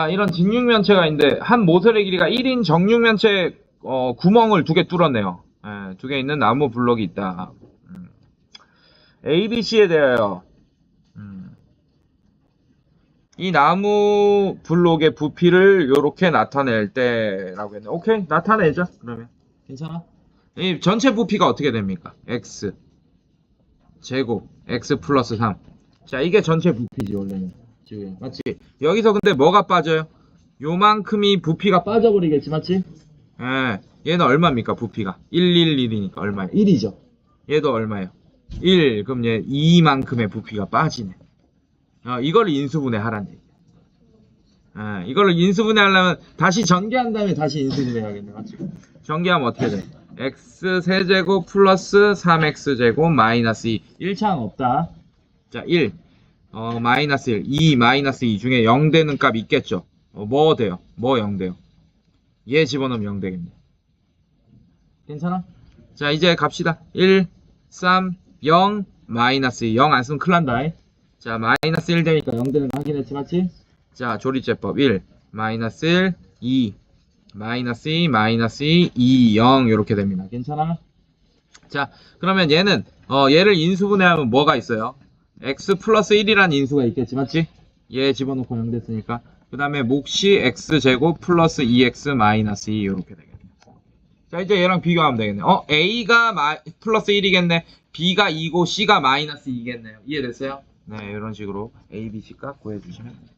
아, 이런 직육면체가 있는데 한 모서리 길이가 1인 정육면체 어, 구멍을 두 개 뚫었네요. 예, 두개 있는 나무 블록이 있다. 음. ABC에 대하여 음. 이 나무 블록의 부피를 이렇게 나타낼 때라고 했네. 오케이 나타내자 그러면 괜찮아? 이 전체 부피가 어떻게 됩니까? x 제곱 x 플러스 3. 자 이게 전체 부피지 원래는 지금 맞지? 여기서 근데 뭐가 빠져요? 요만큼이 부피가 빠져버리겠지 맞지? 예, 얘는 얼마입니까 부피가? 111이니까 얼마예요? 1이죠. 얘도 얼마예요? 1 그럼 얘 2만큼의 부피가 빠지네. 어, 이걸 인수분해 하란 얘기. 예, 이걸 인수분해 하려면 다시 전개한 다음에 다시 인수분해 해야겠네 맞지? 전개하면 어떻게 돼? x 세제곱 플러스 3x 제곱 마이너스 2 1차항 없다. 자, 1. 어, 마이너스 1. 2 마이너스 2 중에 0 되는 값 있겠죠? 어, 뭐 돼요? 뭐 0 돼요? 얘 집어넣으면 0 되겠네. 괜찮아? 자, 이제 갑시다. 1, 3, 0, 마이너스 2. 0 안 쓰면 큰일 난다. 자, 마이너스 1 되니까 0 되는 거 확인했지, 맞지? 자, 조리제법 1, 마이너스 1, 2, 마이너스 2, 마이너스 2, 2, 0 이렇게 됩니다. 괜찮아? 자, 그러면 얘는 어, 얘를 인수분해하면 뭐가 있어요? X 플러스 1이라는 인수가 있겠지, 맞지? 얘 집어넣고 0 됐으니까. 그 다음에 몫이 x제곱 플러스 2x 마이너스 2 이렇게 되겠네. 자, 이제 얘랑 비교하면 되겠네. 어, a가 마, 플러스 1이겠네. b가 2고 c가 마이너스 2겠네요. 이해됐어요? 네, 이런 식으로 a, b, c 값 구해주시면 됩니다.